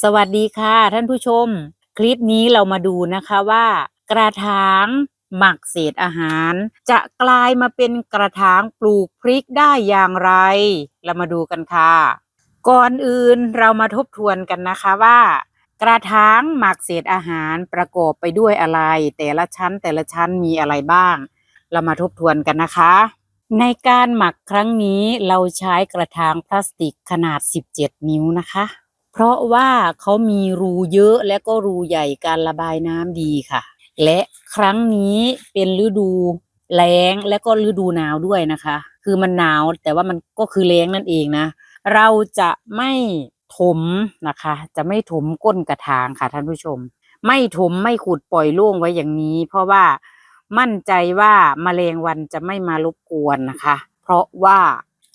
สวัสดีค่ะท่านผู้ชม คลิปนี้เรามาดูนะคะว่า กระถางหมักเศษอาหาร จะกลายมาเป็นกระถางปลูกพริกได้อย่างไร เรามาดูกันค่ะ ก่อนอื่นเรามาทบทวนกันนะคะว่า กระถางหมักเศษอาหารประกอบไปด้วยอะไร แต่ละชั้นแต่ละชั้นมีอะไรบ้าง เรามาทบทวนกันนะคะ ในการหมักครั้งนี้เราใช้กระถางพลาสติกขนาด 17 นิ้วนะคะ เพราะว่าเขามีรูเยอะและก็รูใหญ่การระบายน้ำดีค่ะ และครั้งนี้เป็นฤดูแล้งและก็ฤดูหนาวด้วยนะคะ คือมันหนาวแต่ว่ามันก็คือแล้งนั่นเองนะ เราจะไม่ถมนะคะ จะไม่ถมก้นกระถางค่ะท่านผู้ชม ไม่ถมไม่ขุดปล่อยโล่งไว้อย่างนี้ เพราะว่ามั่นใจว่าแมลงวันจะไม่มารบกวนนะคะ เพราะว่า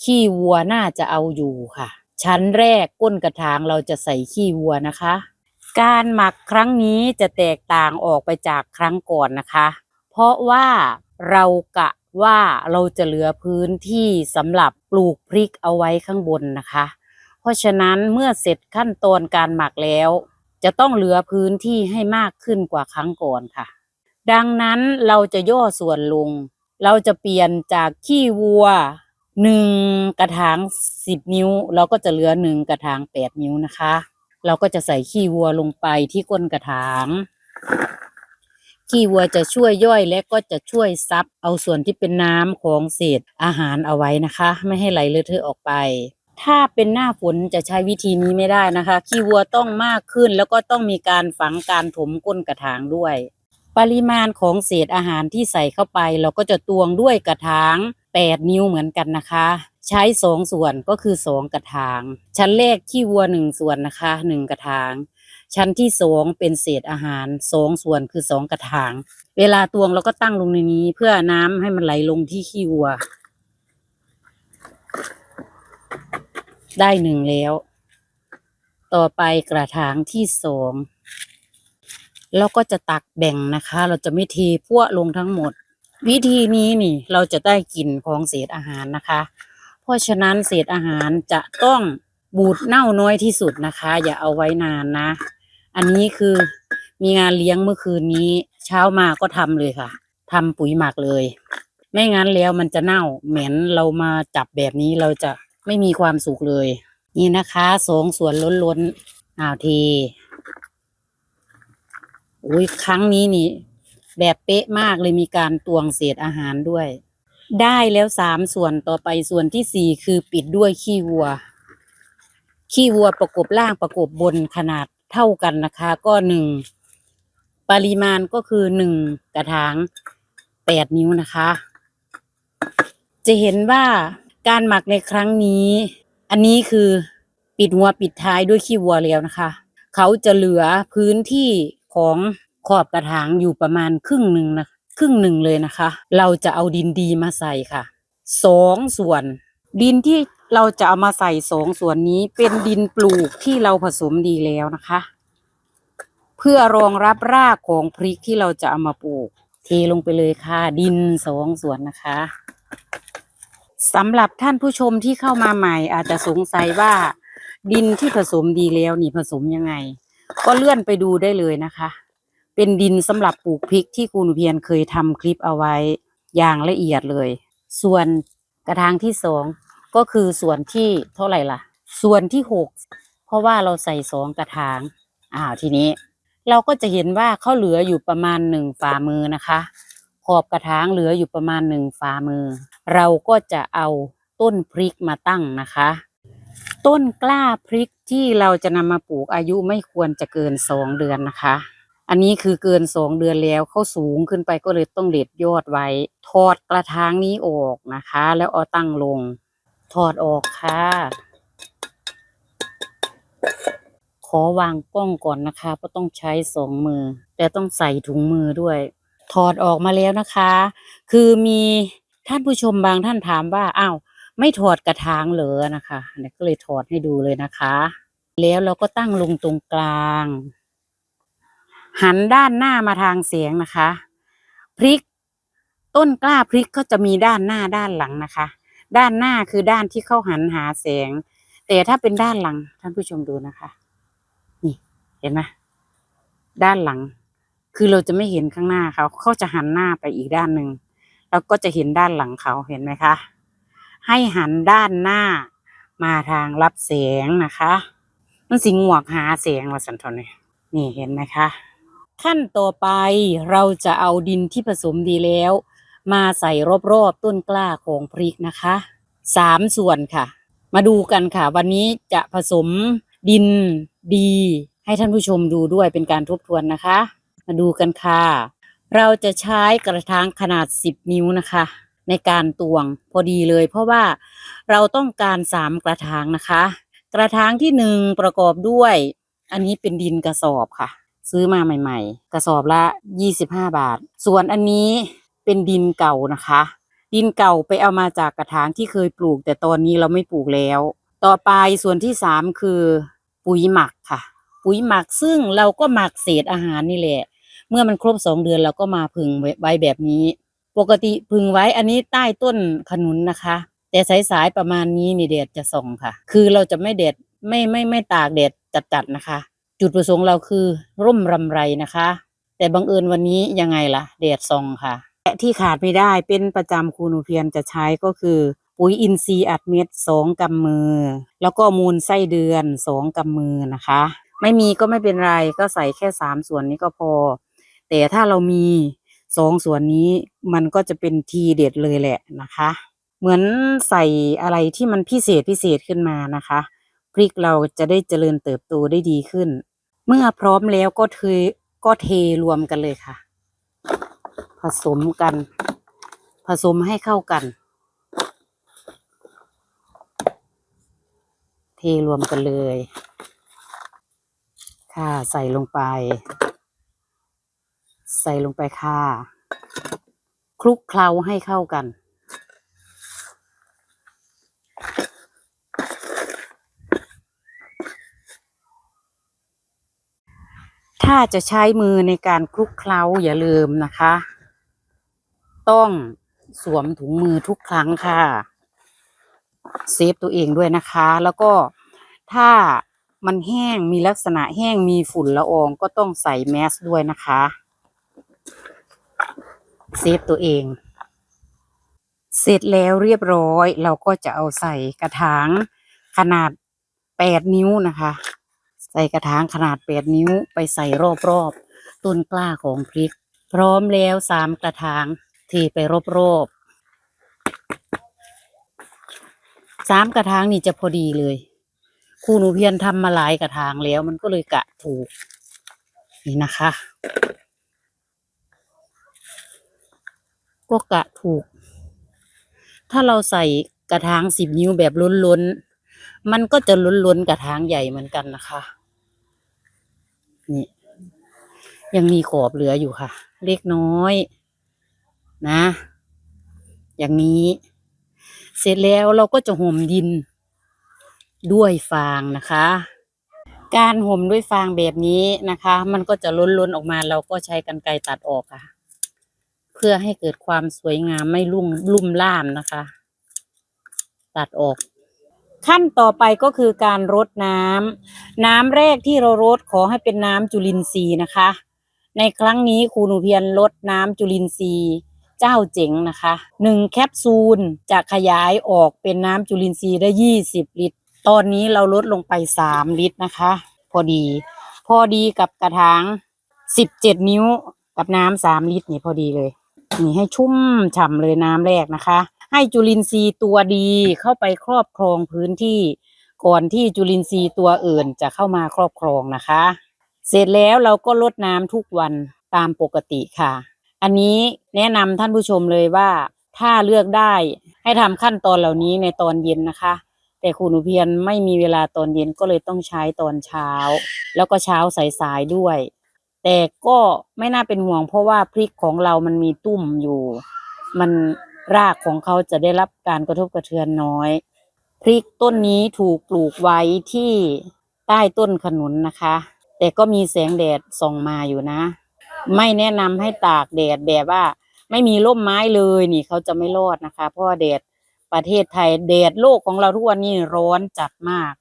ขี้วัวน่าจะเอาอยู่ค่ะ ชั้นแรกก้นกระถางเราจะใส่ขี้วัวนะคะ การหมักครั้งนี้จะแตกต่างออกไปจากครั้งก่อนนะคะ เพราะว่าเรากะว่าเราจะเหลือพื้นที่สำหรับปลูกพริกเอาไว้ข้างบนนะคะ เพราะฉะนั้นเมื่อเสร็จขั้นตอนการหมักแล้ว จะต้องเหลือพื้นที่ให้มากขึ้นกว่าครั้งก่อนค่ะ ดังนั้นเราจะย่อส่วนลง เราจะเปลี่ยนจากขี้วัว หนึ่งกระถางสิบนิ้ว เราก็จะเหลือหนึ่งกระถางแปดนิ้วนะคะ เราก็จะใส่ขี้วัวลงไปที่ก้นกระถาง ขี้วัวจะช่วยย่อยและก็จะช่วยซับเอาส่วนที่เป็นน้ำของเศษอาหารเอาไว้นะคะ ไม่ให้ไหลเลอะเทอะออกไป ถ้าเป็นหน้าฝนจะใช้วิธีนี้ไม่ได้นะคะ ขี้วัวต้องมากขึ้นแล้วก็ต้องมีการฝังการถมก้นกระถางด้วย ปริมาณของเศษอาหารที่ใส่เข้าไป เราก็จะตวงด้วยกระถาง8 นิ้วเหมือนกันนะคะ ใช้สองส่วนก็คือสองกระถาง ชั้นแรกขี้วัวหนึ่งส่วนนะคะหนึ่งกระถาง ชั้นที่สองเป็นเศษอาหารสองส่วนคือสองกระถาง เวลาตวงเราก็ตั้งลงในนี้เพื่อน้ำให้มันไหลลงที่ขี้วัว ได้หนึ่งแล้ว ต่อไปกระถางที่สองเราก็จะตักแบ่งนะคะ เราจะไม่เทพวลงทั้งหมด วิธีนี้นี่เราจะได้กลิ่นของเศษอาหารนะคะ เพราะฉะนั้นเศษอาหารจะต้องบูดเน่าน้อยที่สุดนะคะ อย่าเอาไว้นานนะ อันนี้คือมีงานเลี้ยงเมื่อคืนนี้ เช้ามาก็ทำเลยค่ะทำปุ๋ยหมักเลย ไม่งั้นแล้วมันจะเน่าเหม็นเรามาจับแบบนี้เราจะไม่มีความสุขเลย นี่นะคะสองส่วนล้นๆอ้าวทีอุ้ยครั้งนี้นี่ แบบเป๊ะมากเลยมีการตวงเศษอาหารด้วย ได้แล้วสามส่วนต่อไปส่วนที่สี่คือปิดด้วยขี้วัว ขี้วัวประกบล่างประกบบนขนาดเท่ากันนะคะ ก็หนึ่งปริมาณก็คือหนึ่งกระถางแปดนิ้วนะคะ จะเห็นว่าการหมักในครั้งนี้ อันนี้คือปิดหัวปิดท้ายด้วยขี้วัวแล้วนะคะ เขาจะเหลือพื้นที่ของ ขอบกระถางอยู่ประมาณครึ่งหนึ่งนะครึ่งหนึ่งเลยนะคะ เราจะเอาดินดีมาใส่ค่ะสองส่วน ดินที่เราจะเอามาใส่สองส่วนนี้เป็นดินปลูกที่เราผสมดีแล้วนะคะ เพื่อรองรับรากของพริกที่เราจะเอามาปลูก เทลงไปเลยค่ะ ดินสองส่วนนะคะสำหรับท่านผู้ชมที่เข้ามาใหม่ อาจจะสงสัยว่า ดินที่ผสมดีแล้วนี่ผสมยังไง ก็เลื่อนไปดูได้เลยนะคะ เป็นดินสำหรับปลูกพริกที่คุณเพียรเคยทำคลิปเอาไว้อย่างละเอียดเลย ส่วนกระถางที่สองก็คือส่วนที่เท่าไหร่ล่ะ ส่วนที่หกเพราะว่าเราใส่สองกระถางอ้าวทีนี้ เราก็จะเห็นว่าเขาเหลืออยู่ประมาณหนึ่งฝ่ามือนะคะ ขอบกระถางเหลืออยู่ประมาณหนึ่งฝ่ามือ เราก็จะเอาต้นพริกมาตั้งนะคะ ต้นกล้าพริกที่เราจะนำมาปลูกอายุไม่ควรจะเกินสองเดือนนะคะ อันนี้คือเกินสองเดือนแล้วเขาสูงขึ้นไปก็เลยต้องเด็ดยอดไว้ ถอดกระถางนี้ออกนะคะ แล้วเอาตั้งลง ถอดออกค่ะ ขอวางกล้องก่อนนะคะเพราะต้องใช้สองมือ แต่ต้องใส่ถุงมือด้วย ถอดออกมาแล้วนะคะ คือมีท่านผู้ชมบางท่านถามว่าอ้าวไม่ถอดกระถางเหรอนะคะเนี่ยก็เลยถอดให้ดูเลยนะคะ แล้วเราก็ตั้งลงตรงกลาง หันด้านหน้ามาทางเสียงนะคะ พริก ต้นกล้าพริกก็จะมีด้านหน้าด้านหลังนะคะ ด้านหน้าคือด้านที่เข้าหันหาแสง แต่ถ้าเป็นด้านหลังท่านผู้ชมดูนะคะ นี่เห็นไหมด้านหลัง คือเราจะไม่เห็นข้างหน้าเขาเขาจะหันหน้าไปอีกด้านหนึ่งเราก็จะเห็นด้านหลังเขาเห็นไหมคะให้หันด้านหน้ามาทางรับแสงนะคะ มันสิงหวกหาแสงว่าสันทอนนี่นี่เห็นไหมคะ ขั้นต่อไปเราจะเอาดินที่ผสมดีแล้ว มาใส่รอบๆต้นกล้าของพริกนะคะสามส่วนค่ะ มาดูกันค่ะ วันนี้จะผสมดินดี ให้ท่านผู้ชมดูด้วยเป็นการทบทวนนะคะ มาดูกันค่ะ เราจะใช้กระถางขนาด 10 นิ้วนะคะ ในการตวงพอดีเลย เพราะว่าเราต้องการสามกระถางนะคะ กระถางที่หนึ่งประกอบด้วย อันนี้เป็นดินกระสอบค่ะ ซื้อมาใหม่ ๆ กระสอบละ 25 บาท ส่วนอันนี้เป็นดินเก่านะคะ ดินเก่าไปเอามาจากกระถางที่เคยปลูก แต่ตอนนี้เราไม่ปลูกแล้ว ต่อไปส่วนที่สามคือปุ๋ยหมักค่ะ ปุ๋ยหมักซึ่งเราก็หมักเศษอาหารนี่แหละ เมื่อมันครบสองเดือนเราก็มาพึงไว้แบบนี้ ปกติพึงไว้อันนี้ใต้ต้นขนุนนะคะ แต่สายๆประมาณนี้นี่แดดจะส่องค่ะ คือเราจะไม่แดดไม่ไม่ไม่ตากแดดจัดๆนะคะ จุดประสงค์เราคือร่มรำไรนะคะ แต่บังเอิญวันนี้ยังไงล่ะแดดส่องค่ะและที่ขาดไม่ได้เป็นประจำครูหนูเพียรจะใช้ก็คือ ปุ๋ยอินทรีย์อัดเม็ดสองกำมือ แล้วก็มูลไส้เดือนสองกำมือนะคะ ไม่มีก็ไม่เป็นไรก็ใส่แค่สามส่วนนี้ก็พอ แต่ถ้าเรามีสองส่วนนี้มันก็จะเป็นทีเด็ดเลยแหละนะคะ เหมือนใส่อะไรที่มันพิเศษพิเศษขึ้นมานะคะ พริกเราจะได้เจริญเติบโตได้ดีขึ้น เมื่อพร้อมแล้วก็เทก็เทรวมกันเลยค่ะ ผสมกัน ผสมให้เข้ากัน เทรวมกันเลย ค่ะใส่ลงไป ใส่ลงไปค่ะคลุกเคล้าให้เข้ากัน ถ้าจะใช้มือในการคลุกเคล้าอย่าลืมนะคะ ต้องสวมถุงมือทุกครั้งค่ะ เซฟตัวเองด้วยนะคะ แล้วก็ถ้ามันแห้งมีลักษณะแห้งมีฝุ่นละอองก็ต้องใส่แมสด้วยนะคะ เซฟตัวเอง เสร็จแล้วเรียบร้อย เราก็จะเอาใส่กระถางขนาดแปดนิ้วนะคะ ส่กระถางขนาดแปดนิ้วไปใส่รอบๆต้นกล้าของพริก พร้อมแล้วสามกระถางเทไปรอบๆสามกระถางนี่จะพอดีเลยครูหนูเพียรทำมาหลายกระถางแล้วมันก็เลยกะถูก นี่นะคะ ก็กะถูก ถ้าเราใส่กระถางสิบนิ้วแบบล้นๆ มันก็จะล้นๆกระถางใหญ่เหมือนกันนะคะ นี่ ยังมีขอบเหลืออยู่ค่ะ เล็กน้อย นะ อย่างนี้ เสร็จแล้วเราก็จะห่มดิน ด้วยฟางนะคะ การห่มด้วยฟางแบบนี้นะคะ มันก็จะล้นๆออกมาเราก็ใช้กรรไกรตัดออกค่ะ เพื่อให้เกิดความสวยงามไม่ลุ่มลุ่มล่ามนะคะ ตัดออก ขั้นต่อไปก็คือการรดน้ำน้ำแรกที่เรารดขอให้เป็นน้ำจุลินทรีย์นะคะ ในครั้งนี้ครูหนูเพียรลดน้ำจุลินทรีย์เจ้าเจ๋งนะคะหนึ่งแคปซูลจะขยายออกเป็นน้ำจุลินทรีย์ได้ยี่สิบลิตร ตอนนี้เราลดลงไปสามลิตรนะคะ พอดี พอดีกับกระถางสิบเจ็ดนิ้วกับน้ำสามลิตรนี่พอดีเลย นี่ให้ชุ่มฉ่ำเลยน้ำแรกนะคะ ให้จุลินทรีย์ตัวดีเข้าไปครอบครองพื้นที่ ก่อนที่จุลินทรีย์ตัวอื่นจะเข้ามาครอบครองนะคะ เสร็จแล้วเราก็ลดน้ำทุกวันตามปกติค่ะ อันนี้แนะนำท่านผู้ชมเลยว่าถ้าเลือกได้ให้ทำขั้นตอนเหล่านี้ในตอนเย็นนะคะ แต่ครูหนูเพียรไม่มีเวลาตอนเย็นก็เลยต้องใช้ตอนเช้า แล้วก็เช้าสายๆด้วย แต่ก็ไม่น่าเป็นห่วงเพราะว่าพริกของเรามันมีตุ่มอยู่ มัน รากของเขาจะได้รับการกระทบกระเทือนน้อย พริกต้นนี้ถูกปลูกไว้ที่ใต้ต้นขนุนนะคะ แต่ก็มีแสงแดดส่องมาอยู่นะ ไม่แนะนำให้ตากแดดแบบว่า ไม่มีร่มไม้เลยนี่เขาจะไม่รอดนะคะ เพราะแดดประเทศไทยแดดโลกของเราทุกวันนี้ร้อนจัดมาก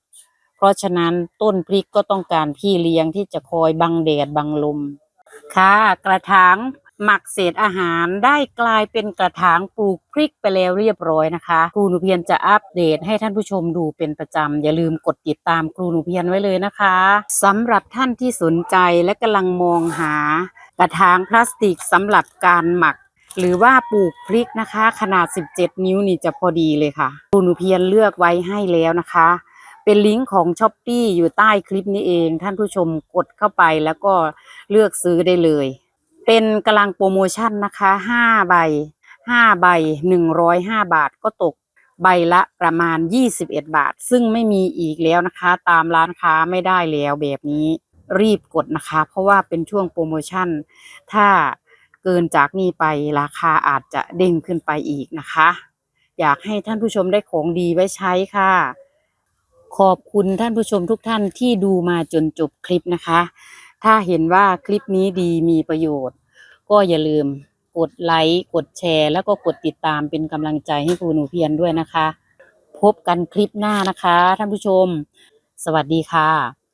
เพราะฉะนั้นต้นพริกก็ต้องการพี่เลี้ยงที่จะคอยบังแดดบังลม ค่ะ กระถาง หมักเศษอาหารได้กลายเป็นกระถางปลูกพริกไปแล้วเรียบร้อยนะคะครูหนูเพียนจะอัปเดตให้ท่านผู้ชมดูเป็นประจำอย่าลืมกดติดตามครูหนูเพียนไว้เลยนะคะสำหรับท่านที่สนใจและกำลังมองหากระถางพลาสติกสำหรับการหมัก หรือว่าปลูกพริกนะคะ ขนาด 17 นิ้วนี่จะพอดีเลยค่ะครูหนูเพียนเลือกไว้ให้แล้วนะคะเป็นลิงก์ของช้อปปีอยู่ใต้คลิปนี้เอง ท่านผู้ชมกดเข้าไปแล้วก็เลือกซื้อได้เลย เป็นกำลังโปรโมชั่นนะคะ5ใบ5ใบ105บาทก็ตกใบละประมาณ21บาท ซึ่งไม่มีอีกแล้วนะคะ ตามร้านค้าไม่ได้แล้วแบบนี้รีบกดนะคะ เพราะว่าเป็นช่วงโปรโมชั่น ถ้าเกินจากนี้ไปราคาอาจจะเด้งขึ้นไปอีกนะคะ อยากให้ท่านผู้ชมได้ของดีไว้ใช้ค่ะ ขอบคุณท่านผู้ชมทุกท่านที่ดูมาจนจบคลิปนะคะ ถ้าเห็นว่าคลิปนี้ดีมีประโยชน์ ก็อย่าลืมกดไลค์กดแชร์ แล้วก็กดติดตามเป็นกำลังใจให้ครูหนูเพียรด้วยนะคะ พบกันคลิปหน้านะคะ ท่านผู้ชม สวัสดีค่ะ